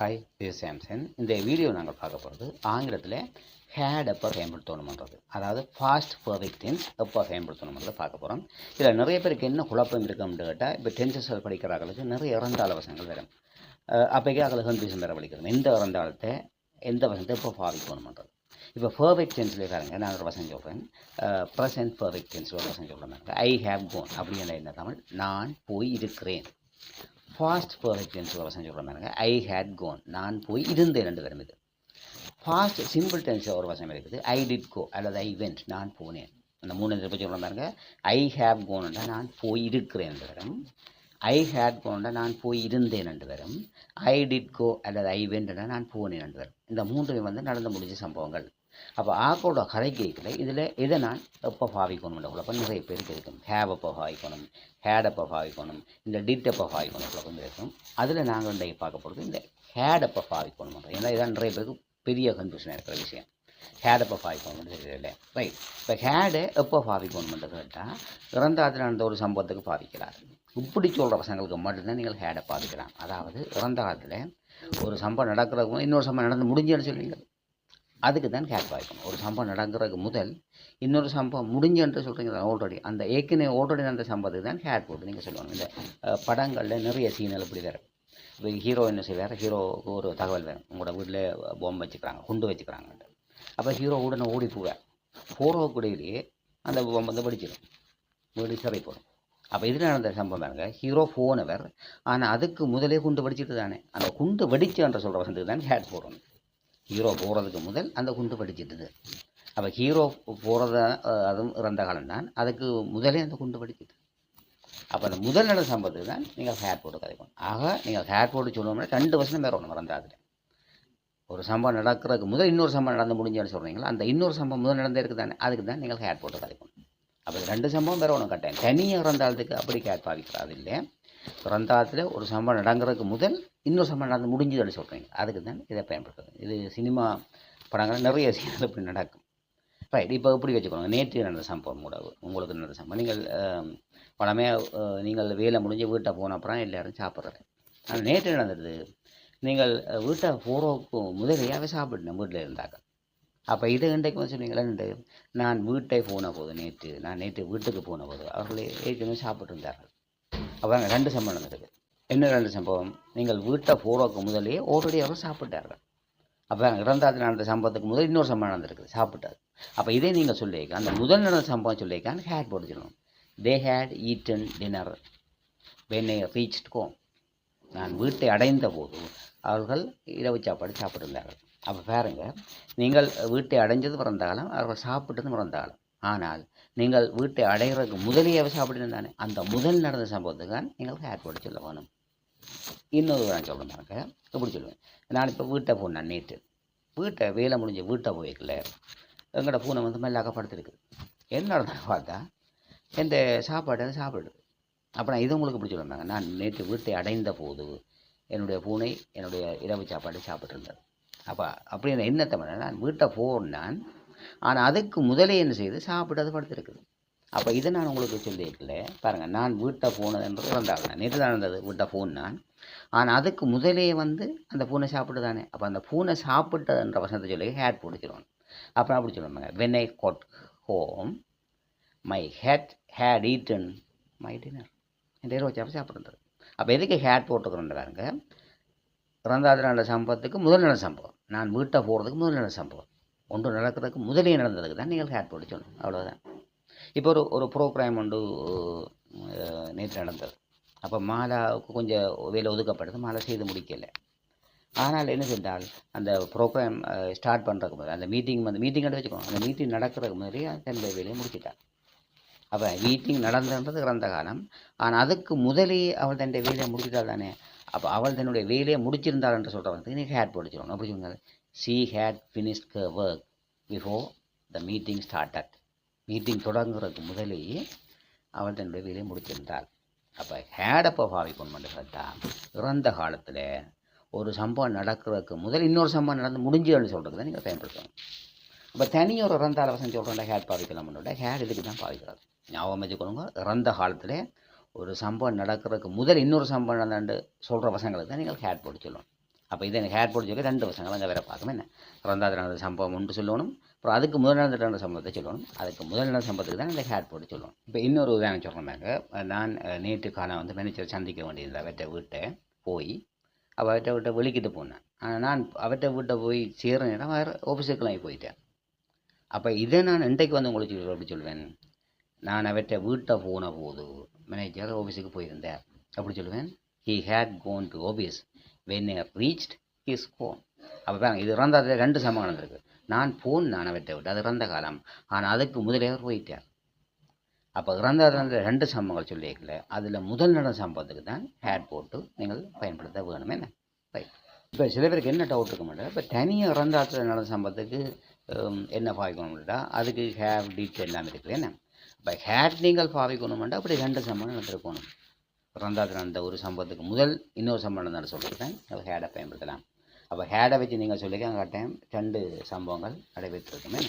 Hi இது Samson இந்த video நாங்கள் பார்க்க போகிறது ஆங்கிலத்தில் ஹேட் எப்போ பயன்படுத்தணுமன்றது. அதாவது ஃபாஸ்ட் பர்ஃபெக்ட் டென்ஸ் எப்போ பயன்படுத்தணுமன்றதை பார்க்க போகிறோம் இதில் நிறைய பேருக்கு என்ன குழப்பம் இருக்குன்னு கேட்டால் இப்போ டென்சஸ் படிக்கிறார்களுக்கு நிறைய இறந்தாள வசங்கள் வரும். அப்போக்கே அதில் கன்ஃபியூஷன் வேறு படிக்கிறது. எந்த இறந்தாளத்தை எந்த வசனத்தை எப்போ பாவிக்கணுமன்றது. இப்போ பர்ஃபெக்ட் டென்ஸில் பாருங்க நான் ஒரு வசனம் சொல்கிறேன் ப்ரெசன்ட் பர்ஃபெக்ட் டென்ஸில் ஒரு வசனம் சொல்கிறேன் ஐ ஹேவ் கோன் அப்படின்னு என்ன தமிழ்? நான் போய் இருக்கிறேன் ஃபாஸ்ட் பர்ஃபெக்ட் டென்ஸ் ஒரு வசனம் சொல்கிறேன் பாருங்க. ஐ ஹேட் கோன் நான் போய் இருந்தேன் ரெண்டு வரும் இது. ஃபாஸ்ட் சிம்பிள் டென்ஸ் ஒரு வசனம் இருக்குது. ஐ டிட் கோ அல்லது ஐ வென்ட் நான் போனேன். அந்த மூணு பற்றி சொல்கிறேன் பாருங்க. ஐ ஹேவ் கோன் நான் போய் இருக்கிறேன் என்று வரும். ஐ ஹேட் கோன்டா நான் போய் இருந்தேன் என்று வரும் ஐ டிட் கோ அல்லது ஐ வெண்ட்னா நான் போனேன் என்று வரும் இந்த மூன்றுமே வந்து நடந்து முடிஞ்ச சம்பவங்கள். அப்போ ஆக்கோட கதை இதில் எதை நான் எப்போ பாவிக்கணும் குழப்பம் நிறைய பேருக்கு இருக்கும். ஹேவ் அப்போ பாவிக்கணும்? ஹேட் அப்போ பாவிக்கணும்? இந்த டிட் அப்போ பாவிக்கணும் குழப்பம் இருக்கும். அதில் நாங்கள் இன்றைக்கு பார்க்க போகிறது இந்த ஹேட் அப்போ பாவிக்கணும் ஏன்னா இதான் நிறைய பேருக்கு பெரிய கன்ஃபியூஷனாக இருக்கிற விஷயம். ஹேட் எப்போ பாவிக்கணும்னு தெரியல ரைட் இப்போ ஹேடு எப்போ பாவிக்கணும்னு கேட்டால் இறந்தாத்தில் நடந்த ஒரு சம்பவத்துக்கு பாவிக்கிறார். இப்படி சொல்கிற பசங்களுக்கு மட்டும்தான் நீங்கள் ஹேடை பார்த்துக்கலாம் அதாவது இறந்த காலத்தில் ஒரு சம்பவம் நடக்கிறதுக்கு இன்னொரு சம்பவம் நடந்து முடிஞ்சுன்னு சொல்லுவீங்க அதுக்கு தான் ஹேட் பார்க்கணும் ஒரு சம்பவம் நடக்கிறதுக்கு முதல் இன்னொரு சம்பவம் முடிஞ்சுன்ட்டு சொல்கிறீங்க ஆல்ரெடி அந்த ஏற்கனவே ஆல்ரெடி நடந்த சம்பவத்துக்கு தான் ஹேட் போட்டு நீங்கள் சொல்லுவாங்க. இந்த படங்களில் நிறைய சீனல் இப்படி வேறு. இப்போ ஹீரோ என்ன செய்வார்? ஹீரோவுக்கு ஒரு தகவல் வேணும். உங்களோட வீட்டில் பொம்மை வச்சுக்கிறாங்க குண்டு வச்சுக்கிறாங்க அப்போ ஹீரோ உடனே ஓடி போவார். கூடையிலேயே அந்த பொம்மை வந்து வெடிச்சிடும் வெடி சிறை போடும். அப்போ இதில் நடந்த சம்பவம் பாருங்க? ஹீரோ போனவர் ஆனால் அதுக்கு முதலே குண்டு வெடிச்சிட்டு தானே. அந்த குண்டு வெடிச்சுன்ற சொல்கிற வசந்துக்கு தான் ஹேட் போடணும். ஹீரோ போகிறதுக்கு முதல் அந்த குண்டு வெடிச்சிட்டுது. அப்போ ஹீரோ போகிறத அதுவும் இறந்த காலம் தான் அதுக்கு முதலே அந்த குண்டு வெடிச்சிட்டு அப்போ அந்த முதல் நடந்த சம்பவத்துக்கு தான் நீங்கள் ஹேர் போட்டு கதைக்கணும். ஆக நீங்கள் ஹேர் போட்டு சொல்லணும்னா ரெண்டு வருஷம் வேறு ஒன்று மறந்தாது ஒரு சம்பவம் நடக்கிறதுக்கு முதல் இன்னொரு சம்பவம் நடந்து முடிஞ்சுன்னு சொல்கிறீங்களா அந்த இன்னொரு சம்பவம் முதல் நடந்திருக்கு தானே அதுக்கு தான் நீங்கள் ஹேர் போட்டு கதைக்கணும். அப்போ ரெண்டு சம்பவம் வேறு ஒன்று கட்டேன் தனியாக இறந்தாலத்துக்கு அப்படி ஹேர் பாவிக்கிறாது இல்லை பிறந்தாத்தில் ஒரு சம்பவம் நடங்கிறதுக்கு முதல் இன்னொரு சம்பவம் நடந்து முடிஞ்சதுன்னு சொல்கிறீங்க அதுக்கு தான் இதை பயன்படுத்துறது. இது சினிமா படங்கள் நிறைய சீனங்கள் இப்படி நடக்கும். ரைட் இப்போ இப்படி வச்சுக்கோங்க. நேற்று நடந்த சம்பவம் கூட உங்களுக்கு நடந்த சம்பவம். நீங்கள் பணமே நீங்கள் வேலை முடிஞ்சு வீட்டை போன அப்புறம் எல்லோரும் சாப்பிட்றது. ஆனால் நேற்று நடந்தது நீங்கள் வீட்டை போகிறதுக்கு முதலையாகவே சாப்பிடணும் வீட்டில் இருந்தாக்க. அப்போ இது இன்றைக்கு வந்து சொன்னீங்களேன்ட்டு நான் வீட்டை போன போது நேற்று நான் நேற்று வீட்டுக்கு போன போது அவர்களே ஏற்கனவே சாப்பிட்டு இருந்தார்கள். அப்போ ரெண்டு சம்பவம் நடந்தது. என்ன ரெண்டு சம்பவம்? நீங்கள் வீட்டை போகிறதுக்கு முதலே ஆல்ரெடி அவர் சாப்பிட்டார்கள். அப்போ இறந்தாது நடந்த சம்பவத்துக்கு முதல் இன்னொரு சம்பவம் நடந்திருக்குது சாப்பிட்டாரு அப்போ இதே நீங்கள் சொல்லியிருக்க அந்த முதல் நடந்த சம்பவம் சொல்லியிருக்கான் had போட்டுச்சிடணும் they had eaten dinner when I reach home நான் வீட்டை அடைந்த போது அவர்கள் இரவு சாப்பாடு சாப்பிட்டிருந்தார்கள் அப்போ பாருங்க நீங்கள் வீட்டை அடைஞ்சது பிறந்தாலும் அவர்கள் சாப்பிட்டது பிறந்தாலும் ஆனால் நீங்கள் வீட்டை அடைகிறதுக்கு முதலியே சாப்பிட்டு அந்த முதல் நடந்த சம்பவத்துக்கு தான் நீங்கள் ஹேர் சொல்ல வேணும். இன்னொரு நான் சொல்லுனாக்க எப்படி சொல்லுவேன். நான் இப்போ வீட்டை போனேன் நேற்று. வீட்டை வேலை முடிஞ்ச வீட்டை போயிருக்கல எங்களோட பூனை வந்து மெல்லாக்க படுத்துருக்கு என்ன நடந்தாங்க பார்த்தா இந்த சாப்பாடு சாப்பிடுது. அப்போ நான் இது உங்களுக்கு இப்படி சொல்லுவாங்க நான் நேற்று வீட்டை அடைந்த போது என்னுடைய பூனை என்னுடைய இரவு சாப்பாடு சாப்பிட்ருந்தது அப்போ அப்படி என்ன தமிழ் நான் வீட்டை போனான் ஆனால் அதுக்கு முதலே என்ன செய்து சாப்பிட்டு அது படுத்துருக்குது அப்போ இதை நான் உங்களுக்கு சொல்லியிருக்கல பாருங்கள் நான் வீட்டை போனதுன்றது வந்தாங்க நேற்று தான் இருந்தது வீட்டை ஃபோன் நான் ஆனால் அதுக்கு முதலே வந்து அந்த பூனை சாப்பிட்டு தானே. அப்போ அந்த பூனை சாப்பிட்டதுன்ற வசனத்தை சொல்லி ஹேட் பிடிச்சிருவாங்க அப்புறம் அப்படி சொல்லுவாங்க when I got home my had had eaten my dinner இந்த இரவு சாப்பிட்டு சாப்பிட்றது அப்போ எதுக்கு ஹேட் போட்டுக்கிறோன்றாங்க இறந்தாது நல்ல சம்பவத்துக்கு முதல் நல்ல சம்பவம். நான் வீட்டை போகிறதுக்கு முதல் நல்ல சம்பவம். ஒன்று நடக்கிறதுக்கு முதலே நடந்ததுக்கு தான் நீங்கள் ஹேட் போட்டு சொல்லணும். அவ்வளோதான் இப்போ ஒரு ஒரு ப்ரோக்ராம் ஒன்று நேற்று நடந்தது. அப்போ மாலாவுக்கு கொஞ்சம் வேலை ஒதுக்கப்படுது மாலை செய்து முடிக்கலை. ஆனால் என்ன செஞ்சால் அந்த ப்ரோக்ராம் ஸ்டார்ட் பண்ணுறதுக்கு முதல்ல அந்த மீட்டிங் வந்து மீட்டிங் எடுத்து வச்சுக்கணும் அந்த மீட்டிங் நடக்கிறதுக்கு முன்னாடி தன்னுடைய வேலையை முடிச்சிட்டாள் அப்போ மீட்டிங் நடந்தது இறந்த காலம். ஆனால் அதுக்கு முதலே அவள் தன்னுடைய வேலையை முடிச்சிட்டாள் தானே. அப்போ அவள் தன்னுடைய வேலையை முடிச்சிருந்தாள் என்று சொல்கிறவங்க நீங்கள் ஹேட் படிச்சிடணும் அப்படி சொன்னாங்க she had finish the work before the meeting started meeting தொடங்குறதுக்கு முதலேயே அவள் தன்னுடைய வேலையை முடிச்சிருந்தாள். அப்போ ஹேடப்போ பாவிக்கணும்னு கேட்டால் இறந்த காலத்தில் ஒரு சம்பவம் நடக்கிறதுக்கு முதல் இன்னொரு சம்பவம் நடந்து முடிஞ்சுன்னு சொல்கிறது தான் நீங்கள் பயன்படுத்தணும். இப்போ தனியொரு இறந்த அளவசம் சொல்கிறோம்ல ஹேட் பாவிக்கலாம்னு ஹேட் இதுக்கு தான் பாவிக்கிறது ஞாபகம் வச்சுக்கணுங்க இறந்த காலத்தில் ஒரு சம்பவம் நடக்கிறதுக்கு முதல் இன்னொரு சம்பவம் நடந்தாண்டு சொல்கிற பசங்களுக்கு தான் நீங்கள் ஹேட் போட்டு சொல்லணும். அப்போ இதை எனக்கு ஹேட் போட்டு சொல்லி ரெண்டு பசங்களும் அங்கே வேறு பார்க்கணும் என்ன? ரெண்டாவது நடந்த சம்பவம் ஒன்று சொல்லணும். அப்புறம் அதுக்கு முதல் நடந்த சம்பவத்தை சொல்லணும். அதுக்கு முதல் நடந்த சம்பவத்துக்கு தான் இந்த ஹேட் போட்டு சொல்லணும். இப்போ இன்னொரு உதாரணம் சொல்கிறேன்னாங்க நான் நேற்று காலம் வந்து மேனேஜர் சந்திக்க வேண்டியிருந்தேன். அவற்றை வீட்டை போய் அவர்கிட்ட விட்ட வெளிக்கிட்டு போனேன். ஆனால் நான் அவற்றை வீட்டை போய் சேர நேரம் வேறு ஆஃபீஸுக்கெல்லாம் போயிட்டேன். அப்போ இதை நான் இன்றைக்கு வந்து உங்களுக்கு சொல்ல- சொல்வேன்? சொல்லுவேன் நான் அவற்றை வீட்டை போன போது மேனேஜர் ஆஃபீஸுக்கு போயிருந்தேன். அப்படி சொல்லுவேன் he had gone to office when reached his gone அப்போ பாருங்க இது இறந்த ரெண்டு சம்பவம் நடந்திருக்கு நான் போன் நான் அவர்கிட்ட விட்டு அது இறந்த காலம். ஆனால் அதுக்கு முதலே அவர் போயிட்டார். அப்போ இறந்த ரெண்டு சம்பவங்கள் சொல்லியிருக்கல. அதில் முதல் நடந்த சம்பவத்துக்கு தான் ஹேட் போட்டு நீங்கள் பயன்படுத்த வேணும் என்ன? ரைட் இப்போ சில பேருக்கு என்ன டவுட் இருக்க மாட்டேன் இப்போ தனியாக இறந்தாத்துல நடந்த சம்பவத்துக்கு என்ன பாவிக்கணும்டா அதுக்கு ஹேவ் டீட் எல்லாம் இருக்குது என்ன? இப்போ ஹேட் நீங்கள் பாவிக்கணும்டா அப்படி ரெண்டு சம்பவம் நடந்திருக்கணும் இறந்தாத்துல நடந்த ஒரு சம்பவத்துக்கு முதல் இன்னொரு சம்பவம் நடந்தாலும் சொல்லியிருக்கேன் அது ஹேடை பயன்படுத்தலாம். அப்போ ஹேடை வச்சு நீங்கள் சொல்லிக்க அங்கே டைம் ரெண்டு சம்பவங்கள் நடைபெற்றிருக்குமே.